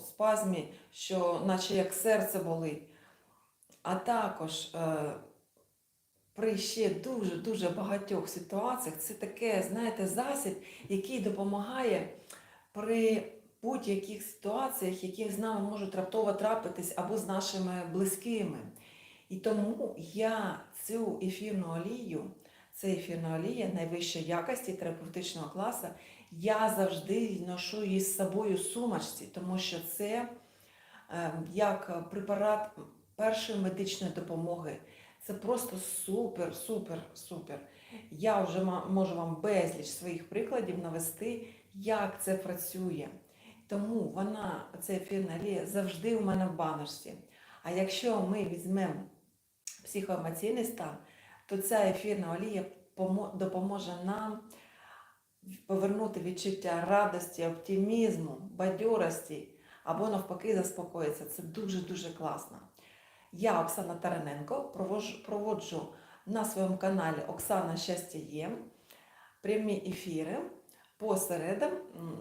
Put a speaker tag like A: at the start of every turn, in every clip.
A: спазмі, що наче як серце болить. А також е, при ще дуже-дуже багатьох ситуаціях це таке, знаєте, засіб, який допомагає при будь-яких ситуаціях, які з нами можуть раптово трапитись або з нашими близькими. І тому я цю ефірну олію, це ефірна олія найвищої якості терапевтичного класу, я завжди ношу її з собою сумочці, тому що це е, як препарат першої медичної допомоги. Це просто супер, супер, супер. Я вже можу вам безліч своїх прикладів навести, як це працює. Тому вона, ця ефірна олія, завжди у мене в баночці. А якщо ми візьмемо психоемоційний стан, то ця ефірна олія допоможе нам повернути відчуття радості, оптимізму, бадьорості або навпаки заспокоїтися. Це дуже-дуже класно. Я, Оксана Тараненко, проводжу, на своєму каналі Оксана Щастя є прямі ефіри по середам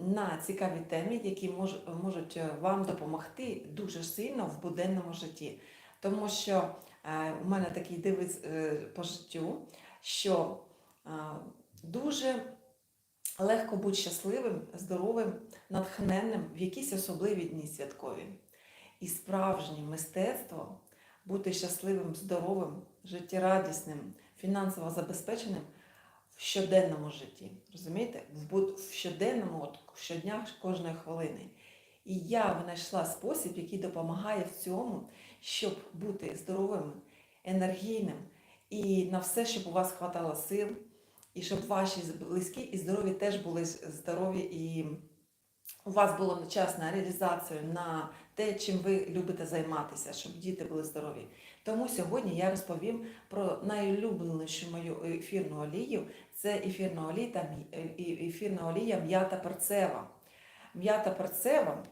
A: на цікаві темі, які мож, можуть е, вам допомогти дуже сильно в буденному житті. Тому що е, у мене такий девиз е, по життю, що дуже легко бути щасливим, здоровим, натхненним в якісь особливі дні святкові. І справжнє мистецтво бути щасливим, здоровим, життєрадісним, фінансово забезпеченим в щоденному житті. Розумієте? В, щоденному, от щодня, кожної хвилини. І я знайшла спосіб, який допомагає в цьому, щоб бути здоровим, енергійним і на все, щоб у вас хватало сил, і щоб ваші близькі і здорові теж були здорові, і у вас було час на реалізацію, на те, чим ви любите займатися, щоб діти були здорові. Тому сьогодні я розповім про найулюбленішу мою ефірну олію. Це ефірна олія, та ефірна олія м'ята перцева. М'ята перцева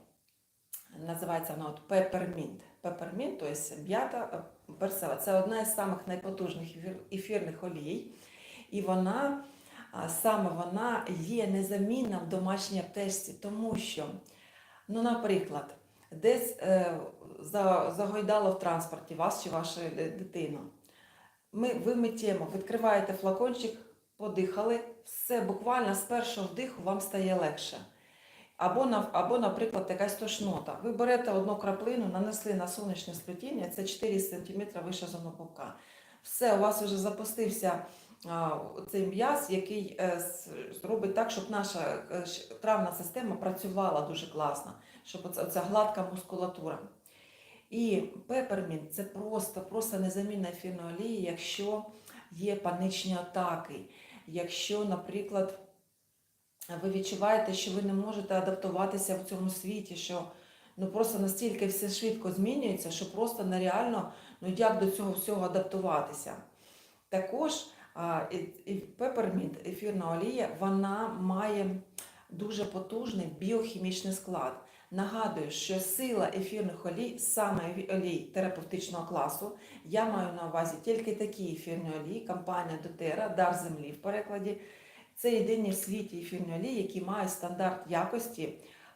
A: називається вона от пепермінт. Пепермінт, тобто м'ята е, перцева. Це одна із самих найпотужних ефірних олій. І вона, саме вона є незамінна в домашній аптечці, тому що, ну, наприклад, десь е, загойдало в транспорті вас чи вашу е, дитину. Ми, ви відкриваєте флакончик, подихали, все буквально з першого вдиху вам стає легше. Або, або, наприклад, якась тошнота. Ви берете одну краплину, нанесли на сонячне сплетіння, це 4 см вище зону. Все, у вас вже запустився цей м'яз, який е, зробить так, щоб наша е, травна система працювала дуже класно, щоб оця гладка мускулатура. І пепермінт це просто, просто незамінна ефірна олія, якщо є панічні атаки, якщо, наприклад, ви відчуваєте, що ви не можете адаптуватися в цьому світі, що ну просто настільки все швидко змінюється, що просто нереально ну як до цього всього адаптуватися. Також пепермінт, ефірна олія, вона має дуже потужний біохімічний склад. Нагадую, що сила ефірних олій, саме олій терапевтичного класу, я маю на увазі тільки такі ефірні олії, компанія Дотера, Дар землі в перекладі. Це єдині в світі ефірні олії, які мають стандарт якості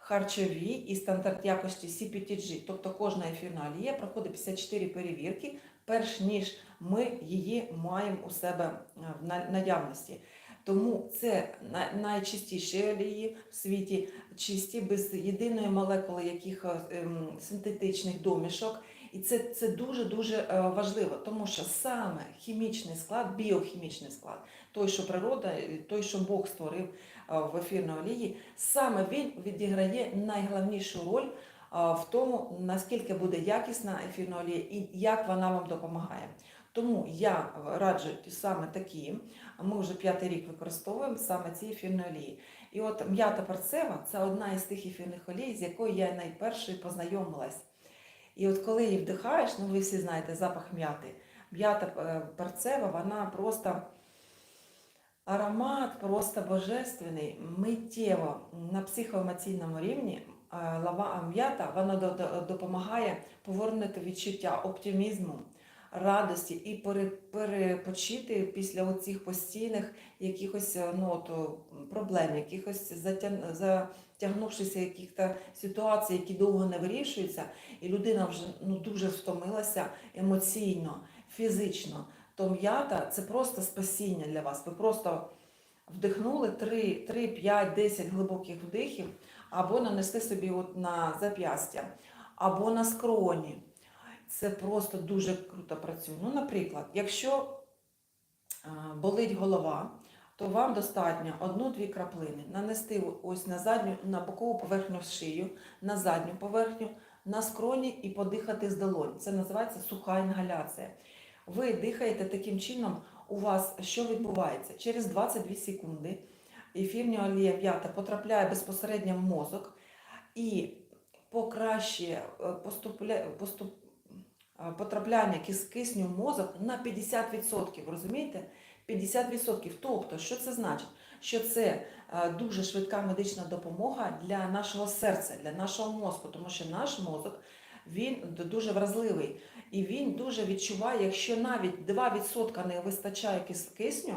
A: харчові і стандарт якості CPTG. Тобто кожна ефірна олія проходить 54 перевірки, перш ніж ми її маємо у себе е, в наявності. Тому це найчистіші олії в світі, чисті, без єдиної молекули яких ем, синтетичних домішок. І це, це дуже-дуже е, важливо, тому що саме хімічний склад, біохімічний склад, той, що природа, е, той, що Бог створив е, в ефірній олії, саме він відіграє найголовнішу роль е, в тому, наскільки буде якісна ефірна олія і як вона вам допомагає. Тому я раджу саме такі. Ми вже п'ятий рік використовуємо саме ці ефірні олії. І от м'ята перцева це одна із тих ефірних олій, з якою я найпершою познайомилась. І от коли її вдихаєш, ну ви всі знаєте запах м'яти. М'ята е, перцева, вона просто аромат просто божественний, миттєво на психоемоційному рівні. Лава м'ята вона до- до- допомагає повернути відчуття оптимізму, радості і пере- перепочити після оцих постійних якихось е, ну, от, проблем, якихось затян... за... втягнувшися в яких-то ситуацій, які довго не вирішуються, і людина вже ну, дуже втомилася емоційно, фізично, то м'ята це просто спасіння для вас. Ви просто вдихнули 3, 3 5, 10 глибоких вдихів, або нанесли собі от на зап'ястя, або на скроні. Це просто дуже круто працює. Ну, наприклад, якщо болить голова, то вам достатньо одну-дві краплини нанести ось на задню, на бокову поверхню шию, на задню поверхню, на скроні і подихати з долонь. Це називається суха інгаляція. Ви дихаєте таким чином, у вас що відбувається? Через 22 секунди ефірна олія м'ята потрапляє безпосередньо в мозок і покращує е, поступля... поступ... е, потрапляння кис- кисню в мозок на 50%. Розумієте? 50%. Тобто, що це значить? Що це е, дуже швидка медична допомога для нашого серця, для нашого мозку, тому що наш мозок він дуже вразливий і він дуже відчуває, якщо навіть 2% не вистачає кис- кисню,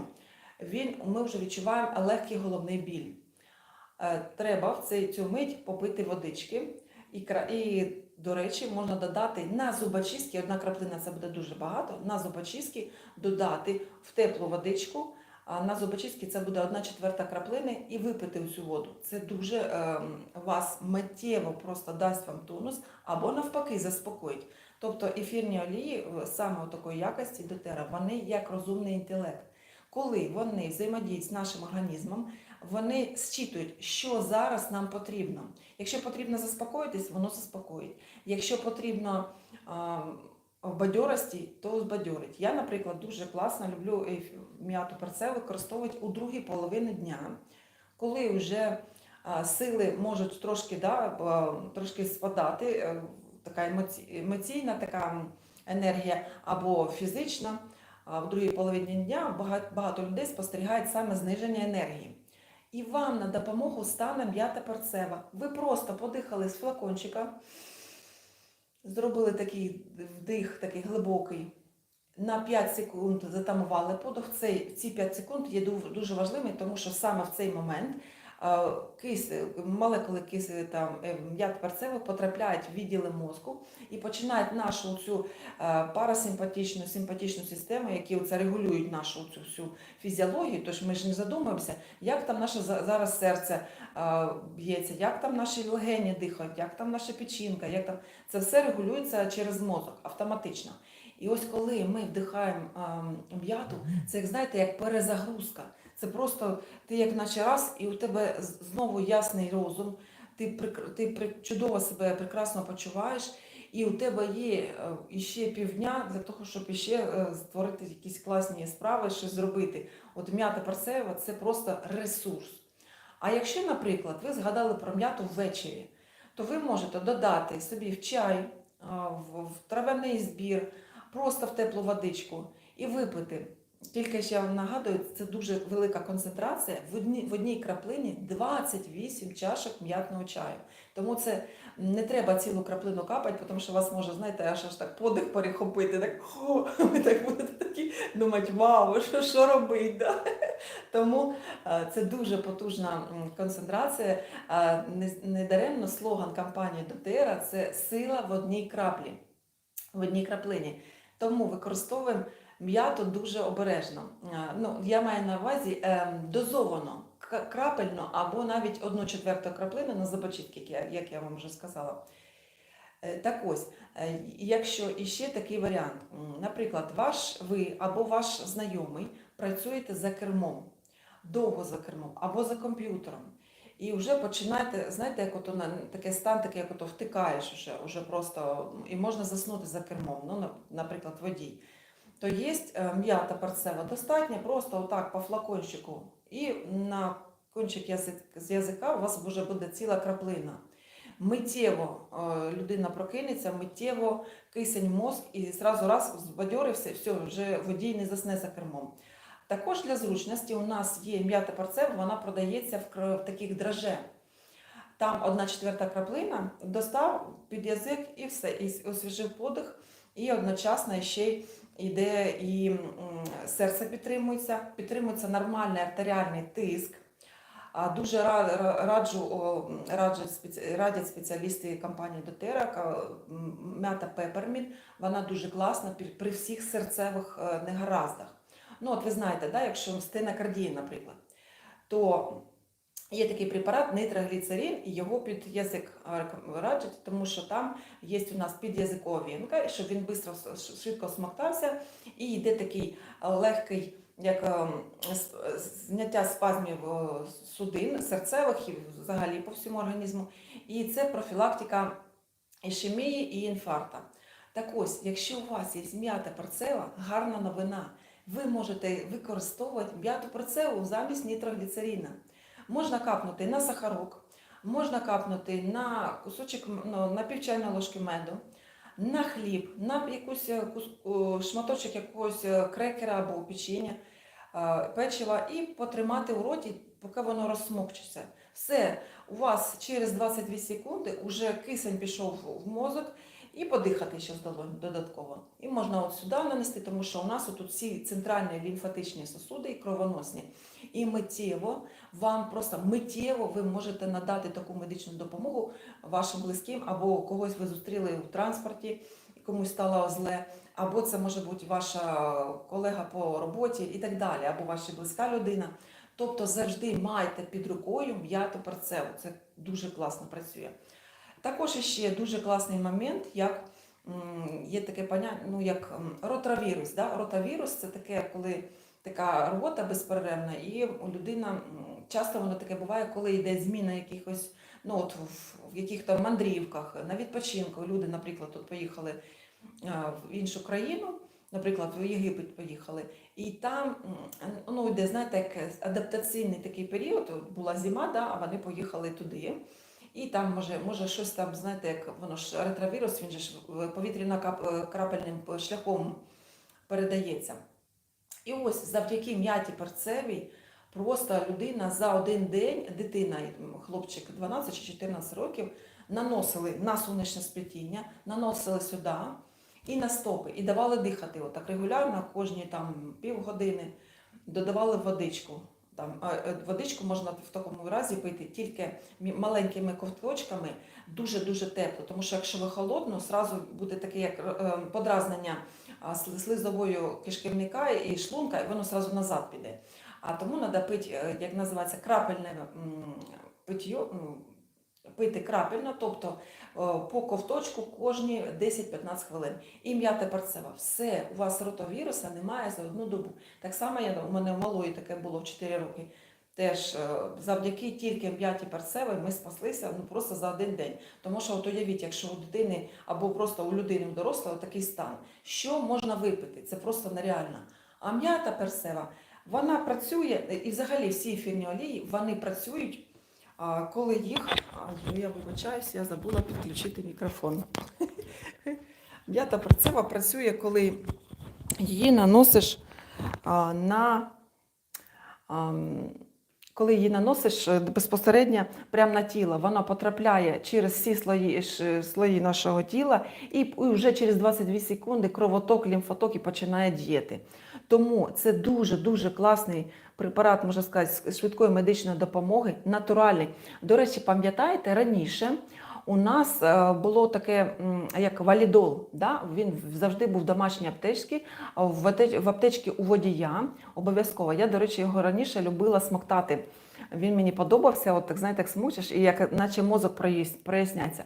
A: він, ми вже відчуваємо легкий головний біль. Е, Треба в цей, цю мить попити водички. І, і, до речі, можна додати на зубочистки, одна краплина це буде дуже багато, на зубочистки додати в теплу водичку, на зубочистки це буде одна четверта краплини і випити цю воду. Це дуже е, вас миттєво просто дасть вам тонус або навпаки заспокоїть. Тобто ефірні олії е, саме такої якості дотера, вони як розумний інтелект. Коли вони взаємодіють з нашим організмом, вони зчитують, що зараз нам потрібно. Якщо потрібно заспокоїтись, воно заспокоїть. Якщо потрібно а, бадьорості, то збадьорить. Я, наприклад, дуже класно люблю е, м'яту перце використовувати у другій половині дня, коли вже сили можуть трошки, да, трошки спадати, е, така емоційна така енергія або фізична. В другій половині дня багато людей спостерігають саме зниження енергії. І вам на допомогу стане м'ята перцева. Ви просто подихали з флакончика, зробили такий вдих, такий глибокий. На 5 секунд затамували подох. Ці 5 секунд є дуже важливими, тому що саме в цей момент е, кис, молекули киси там е, м'ят перцевих потрапляють в відділи мозку і починають нашу цю е, парасимпатичну, симпатичну систему, які оце регулюють нашу цю всю фізіологію. Тож ми ж не задумуємося, як там наше за- зараз серце б'ється, як там наші легені дихають, як там наша печінка, як там це все регулюється через мозок автоматично. І ось коли ми вдихаємо е, м'яту, це як знаєте, як перезагрузка. Це просто ти як наче раз, і у тебе знову ясний розум, ти, ти чудово себе прекрасно почуваєш, і у тебе є е, іще півдня для того, щоб іще е, створити якісь класні справи, щось зробити. От м'ята перцева це просто ресурс. А якщо, наприклад, ви згадали про м'яту ввечері, то ви можете додати собі в чай, в травяний збір, просто в теплу водичку і випити. Тільки я вам нагадую, це дуже велика концентрація. В одній, в одній краплині 28 чашок м'ятного чаю. Тому це не треба цілу краплину капати, тому що вас може, знаєте, аж аж так подих перехопити. Так, хо, ви так будете такі думати, вау, що, що робити? Да? Тому е, це дуже потужна концентрація. Е, не- Недаремно слоган компанії Дотера це сила в одній краплі, в одній краплині. Тому використовуємо м'яту дуже обережно. Е, Ну, я маю на увазі е, дозовано, крапельно або навіть одну четверту краплину на зубочистки, як я, вам вже сказала. Е, Так ось, якщо іще такий варіант, наприклад, ваш ви або ваш знайомий працюєте за кермом, довго за кермом або за комп'ютером. І вже починаєте, знаєте, як на таке стан, таке, як ото втикаєш вже, вже просто і можна заснути за кермом, ну, наприклад, водій. То є е, м'ята перцева достатньо, просто отак по флакончику. І на кончик з язика у вас вже буде ціла краплина. Миттєво е, людина прокинеться, миттєво кисень мозк і зразу раз збадьорився, все, вже водій не засне за кермом. Також для зручності у нас є м'ята перцева, вона продається в таких драже. Там одна четверта краплина, достав під язик і все, і освіжив подих, і одночасно ще й йде і серце підтримується, підтримується нормальний артеріальний тиск. А дуже ра- ра- раджу, радять спеціалісти компанії Дотера, м'ята Пепермінт, вона дуже класна при, при всіх серцевих е, негараздах. Ну, от ви знаєте, да, якщо стенокардія, наприклад, то є такий препарат нитрогліцерин, і його під язик раджать, тому що там є у нас під'язикова вінка, щоб він швидко, швидко смоктався, і йде такий легкий, як ем, зняття спазмів е, судин, серцевих і взагалі по всьому організму. І це профілактика ішемії і інфаркта. Так ось, якщо у вас є м'ята перцева, гарна новина. Ви можете використовувати м'яту перцеву замість нітрогліцерина. Можна капнути на сахарок, можна капнути на кусочок, ну, на пів чайної ложки меду, на хліб, на якусь е, шматочок якогось е, крекера або печення, е, печива і потримати у роті, поки воно розсмокчиться. Все, у вас через 22 секунди вже кисень пішов в мозок, і подихати ще додатково. І можна от сюди нанести, тому що у нас тут всі центральні лімфатичні сосуди і кровоносні. І миттєво, вам просто миттєво ви можете надати таку медичну допомогу вашим близьким, або когось ви зустріли в транспорті, комусь стало зле, або це може бути ваша колега по роботі і так далі, або ваша близька людина. Тобто завжди майте під рукою м'яту перцеву. Це дуже класно працює. Також ще дуже класний момент, як є таке поняття, ну як ротавірус. Да? Ротавірус це таке, коли така робота безперервна, і у людина часто воно таке буває, коли йде зміна якихось, ну от в, яких-то мандрівках, на відпочинку. Люди, наприклад, тут поїхали в іншу країну, наприклад, в Єгипет поїхали, і там ну, йде, знаєте, як адаптаційний такий період, була зима, да, а вони поїхали туди. І там може, може щось там, знаєте, як воно ж ретровірус, він же ж повітряно-крапельним шляхом передається. І ось завдяки м'яті перцевій просто людина за один день, дитина, хлопчик 12 чи 14 років, наносили на сонячне сплетіння, наносили сюди і на стопи, і давали дихати отак регулярно, кожні там півгодини, додавали водичку. Там, е, водичку можна в такому разі пити тільки маленькими ковточками, дуже-дуже тепло. Тому що якщо ви холодно, зразу буде таке як е, подразнення а, слизовою кишківника і шлунка, і воно зразу назад піде. А тому треба пити, е, як називається, крапельне м, питьо, пити крапельно, тобто е, по ковточку кожні 10-15 хвилин. І м'ята перцева. Все, у вас ротовіруса немає за одну добу. Так само я, у мене малої таке було в 4 роки. Теж е, завдяки тільки м'яті перцевої ми спаслися ну, просто за один день. Тому що от уявіть, якщо у дитини або просто у людини у дорослого такий стан, що можна випити? Це просто нереально. А м'ята перцева, вона працює, і взагалі всі ефірні олії, вони працюють, коли їх. Я вибачаюсь, я забула підключити мікрофон. М'ята перцева працює, коли її наносиш на. коли її наносиш е, безпосередньо прямо на тіло, вона потрапляє через всі слої, слої нашого тіла, і вже через 22 секунди кровоток, лімфоток і починає діяти. Тому це дуже-дуже класний препарат, можна сказати, з швидкої медичної допомоги, натуральний. До речі, пам'ятаєте, раніше у нас е, було таке, як валідол. Да? Він завжди був в домашній аптечці, в аптечці у водія обов'язково. Я, до речі, його раніше любила смоктати. Він мені подобався, от так знаєте, як смучиш, і як наче мозок проясняється.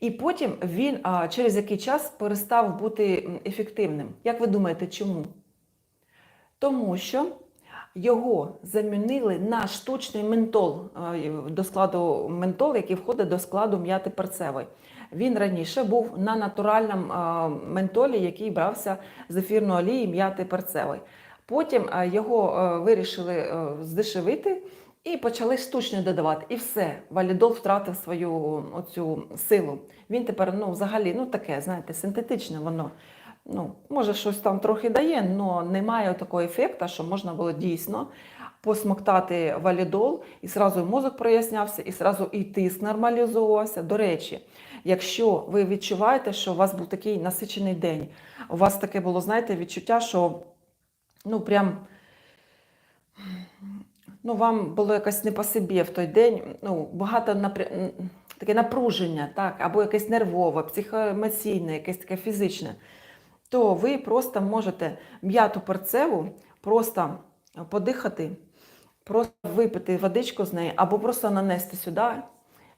A: І потім він через який час перестав бути ефективним. Як ви думаєте, чому? Тому що його замінили на штучний ментол до складу ментол, який входить до складу м'яти перцевої. Він раніше був на натуральному ментолі, який брався з ефірної олії м'яти перцевої. Потім його вирішили здешевити і почали штучно додавати. І все, валідол втратив свою оцю силу. Він тепер ну, взагалі ну, таке, знаєте, синтетичне воно. Ну, може, щось там трохи дає, але немає такого ефекту, що можна було дійсно посмоктати валідол, і зразу мозок прояснявся, і зразу і тиск нормалізовувався. До речі, якщо ви відчуваєте, що у вас був такий насичений день, у вас таке було, знаєте, відчуття, що ну прям ну, вам було якось не по собі в той день, ну, багато напря... таке напруження, так, або якесь нервове, психоемоційне, якесь таке фізичне, то ви просто можете м'яту перцеву просто подихати, просто випити водичку з неї, або просто нанести сюди.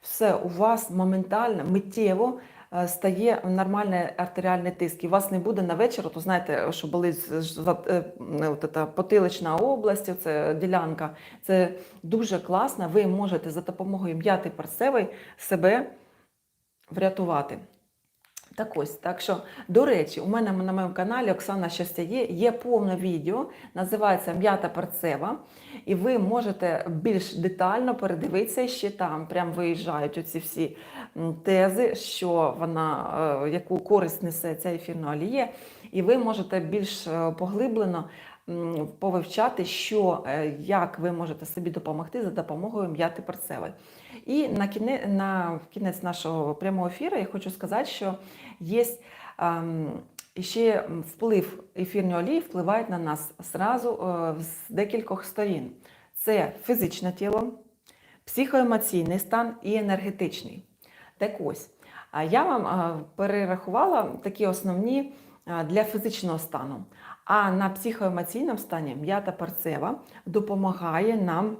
A: Все у вас моментально, миттєво е, стає нормальний артеріальний тиск. І у вас не буде на вечір, то знаєте, що болить е, ця потилична область, це ділянка. Це дуже класно. Ви можете за допомогою м'яти перцевої себе врятувати. Так ось, так що, до речі, у мене на моєму каналі Оксана Щастя є, є повне відео, називається М'ята перцева, і ви можете більш детально передивитися ще там. Прям виїжджають оці всі тези, що вона, е, яку користь несе ця ефірна олія, і ви можете більш е, поглиблено повивчати, що, е, як ви можете собі допомогти за допомогою м'яти перцевої. І на кінець, на кінець нашого прямого ефіру я хочу сказати, що є ем, ще вплив ефірної олії впливають на нас зразу е, з декількох сторін. Це фізичне тіло, психоемоційний стан і енергетичний. Так ось, я вам е, перерахувала такі основні для фізичного стану. А на психоемоційному стані м'ята парцева допомагає нам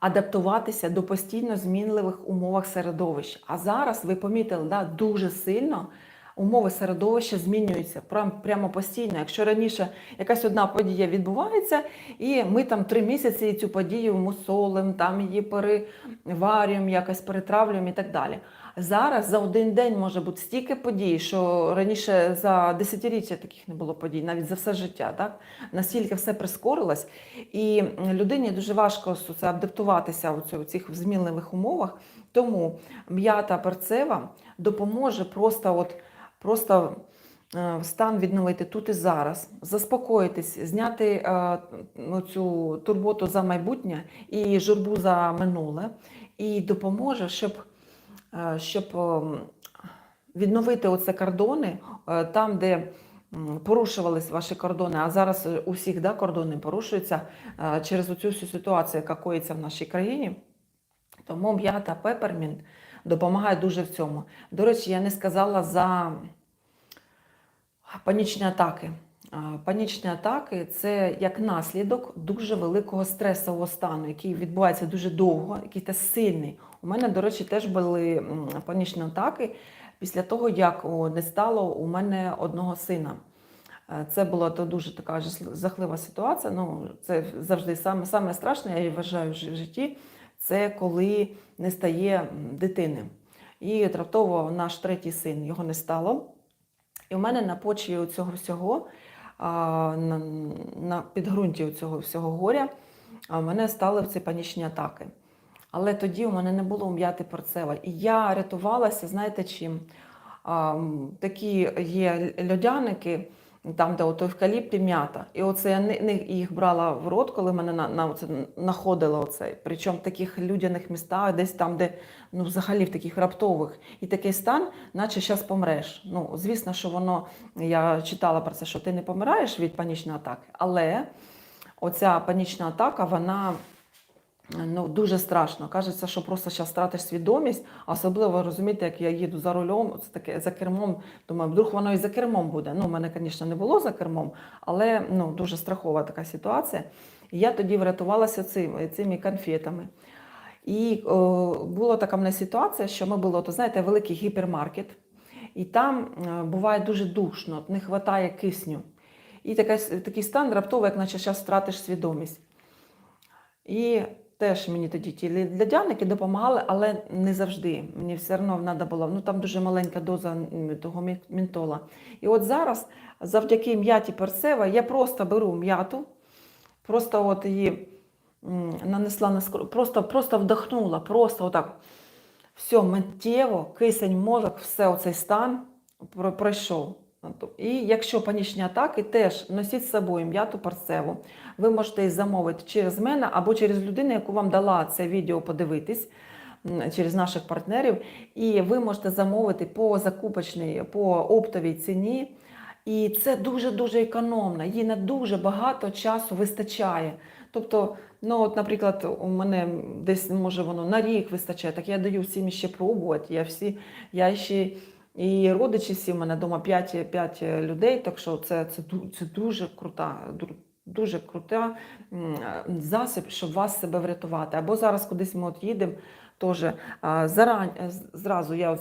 A: адаптуватися до постійно змінливих умовах середовища. А зараз ви помітили, да, дуже сильно умови середовища змінюються прямо постійно. Якщо раніше якась одна подія відбувається, і ми там три місяці цю подію мусолимо, там її переварюємо, якось перетравлюємо і так далі. Зараз за один день може бути стільки подій, що раніше за десятиріччя таких не було подій, навіть за все життя. Так? Настільки все прискорилось, і людині дуже важко це адаптуватися у цих змінливих умовах. Тому м'ята перцева допоможе просто, от, просто е, стан відновити тут і зараз, заспокоїтись, зняти е, цю турботу за майбутнє і журбу за минуле, і допоможе, щоб е, щоб відновити оце кордони там, де порушувались ваші кордони, а зараз у всіх да, кордони порушуються через цю всю ситуацію, яка коїться в нашій країні. Тому м'ята пепермінт допомагає дуже в цьому. До речі, я не сказала за панічні атаки. Панічні атаки це як наслідок дуже великого стресового стану, який відбувається дуже довго, який та сильний. У мене, до речі, теж були панічні атаки після того, як не стало у мене одного сина. Це була то дуже така жахлива ситуація. Ну, це завжди саме, саме страшне, я вважаю в житті, це коли не стає дитини. І раптово наш третій син його не стало. І в мене на почві цього всього, на, підґрунті цього всього горя, мене стали ці панічні атаки. Але тоді у мене не було м'яти перцева. І я рятувалася, знаєте чим? Такі є льодяники, там, де ото евкаліпт і м'ята. І оце я їх брала в рот, коли мене на, на оце находило оце. Причому в таких людяних містах, десь там, де ну, взагалі в таких раптових. І такий стан, наче зараз помреш. Ну, звісно, що воно, я читала про це, що ти не помираєш від панічної атаки, але оця панічна атака, вона ну, дуже страшно. Кажеться, що просто зараз втратиш свідомість, а особливо розумієте, як я їду за рулем, це таке за кермом. Думаю, вдруг воно і за кермом буде. Ну, у мене, звісно, не було за кермом, але ну, дуже страхова така ситуація. І я тоді врятувалася цим, цими конфетами. І о, була така в мене ситуація, що ми були, то знаєте, великий гіпермаркет, і там е, буває дуже душно, не вистачає кисню. І така, такий стан раптово, як наче зараз втратиш свідомість. І теж мені тоді ті льодяники допомагали, але не завжди. Мені все одно треба було, ну там дуже маленька доза того мі- ментола. І от зараз, завдяки м'яті перцева, я просто беру м'яту, просто от її нанесла на скру, просто, просто вдохнула, просто отак. Все, миттєво, кисень, мозок, все оцей стан пройшов. І якщо панічні атаки, теж носіть з собою м'яту парцеву. Ви можете її замовити через мене або через людину, яку вам дала це відео подивитись, через наших партнерів. І ви можете замовити по закупочній, по оптовій ціні. І це дуже-дуже економно. Їй на дуже багато часу вистачає. Тобто, ну от, наприклад, у мене десь може воно на рік вистачає, так я даю всім ще пробувати. Я всі, я ще і родичі всі в мене вдома 5, 5 людей, так що це, це, це дуже крута, дуже крута засіб, щоб вас себе врятувати. Або зараз кудись ми от їдемо, теж а, зарань, зразу я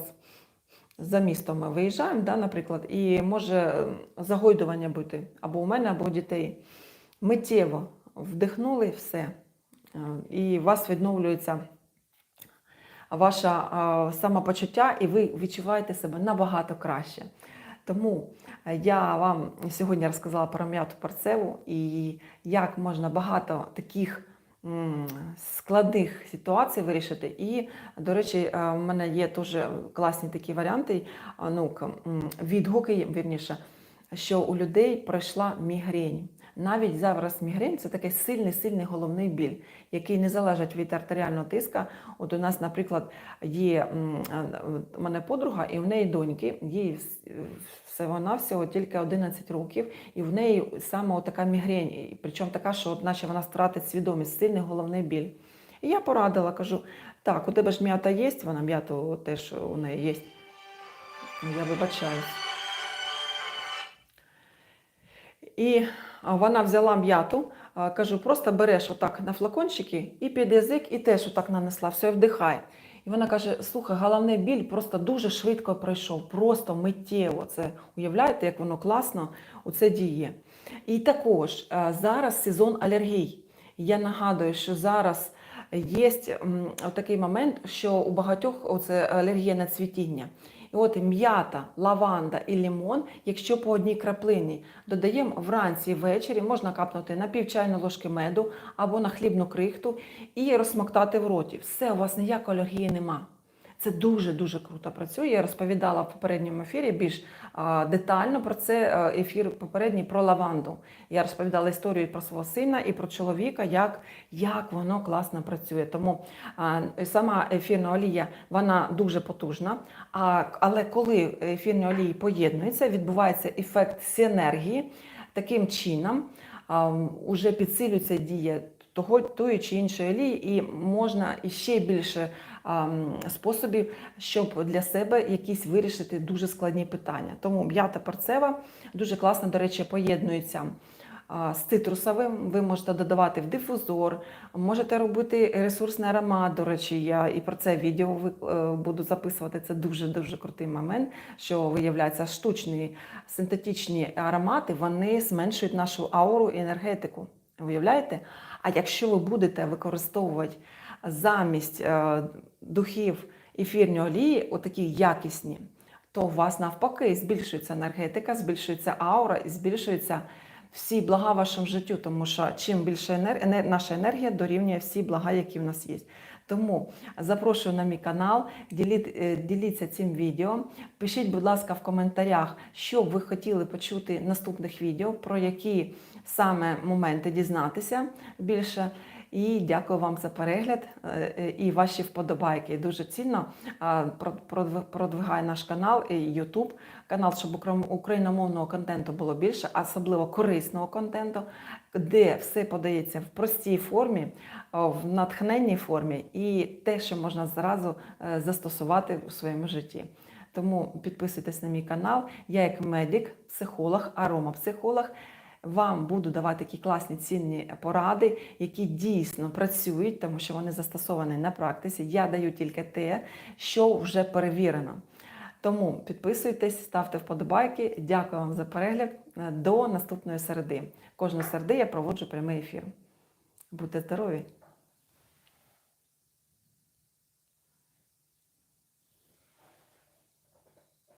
A: за містом ми виїжджаємо, да, наприклад, і може загойдування бути або у мене, або у дітей. Миттєво вдихнули все, і у вас відновлюється ваше самопочуття, і ви відчуваєте себе набагато краще. Тому е, я вам сьогодні розказала про м'яту парцеву і як можна багато таких складних ситуацій вирішити. І, до речі, е, в мене є теж класні такі варіанти, ну, відгуки, вірніше, що у людей пройшла мігрень. Навіть зараз мігрень це такий сильний, сильний головний біль, який не залежить від артеріального тиска. От у нас, наприклад, є у мене подруга, і в неї доньки, їй всього тільки 11 років, і в неї саме така мігрень, причому така, що от наче вона втратить свідомість, сильний головний біль. І я порадила, кажу: так, у тебе ж м'ята є, вона м'яту теж у неї є. Я вибачаюсь. І вона взяла м'яту, кажу, просто береш отак на флакончики і під язик, і теж отак нанесла, все вдихай. І вона каже: слухай, головний біль просто дуже швидко пройшов, просто миттєво. Це уявляєте, як воно класно у це діє. І також зараз сезон алергій. Я нагадую, що зараз є такий момент, що у багатьох оце алергія на цвітіння. І от м'ята, лаванда і лімон, якщо по одній краплині додаємо вранці і ввечері, можна капнути на пів чайної ложки меду або на хлібну крихту і розсмоктати в роті. Все, у вас ніякої алергії нема. Це дуже-дуже круто працює. Я розповідала в попередньому ефірі більш детально про це ефір попередній про лаванду. Я розповідала історію про свого сина і про чоловіка, як, як воно класно працює. Тому сама ефірна олія вона дуже потужна. Але коли ефірні олії поєднуються, відбувається ефект синергії. Таким чином а, уже підсилюється дія того тої чи іншої олії, і можна іще більше способів, щоб для себе якісь вирішити дуже складні питання. Тому м'ята перцева дуже класно, до речі, поєднується. З цитрусовим ви можете додавати в дифузор, можете робити ресурсний аромат. До речі, я і про це відео е, буду записувати. Це дуже дуже крутий момент, що виявляється штучні синтетичні аромати, вони зменшують нашу ауру і енергетику. Уявляєте? А якщо ви будете використовувати замість е, духів ефірні олії, отакі якісні, то у вас навпаки збільшується енергетика, збільшується аура і збільшується всі блага вашому життю, тому що чим більше енер... наша енергія дорівнює всі блага, які в нас є. Тому запрошую на мій канал, е, діліться цим відео. Пишіть, будь ласка, в коментарях, що ви хотіли почути наступних відео, про які саме моменти дізнатися більше. І дякую вам за перегляд е, е, і ваші вподобайки. Дуже цінно продвигає наш канал і YouTube канал, щоб україномовного контенту було більше, особливо корисного контенту, де все подається в простій формі, в натхненній формі, і те, що можна зразу е, застосувати у своєму житті. Тому підписуйтесь на мій канал. Я як медик, психолог, аромапсихолог. Вам буду давати такі класні цінні поради, які дійсно працюють, тому що вони застосовані на практиці. Я даю тільки те, що вже перевірено. Тому підписуйтесь, ставте вподобайки. Дякую вам за перегляд. До наступної середи. Кожну середи я проводжу прямий ефір. Будьте здорові!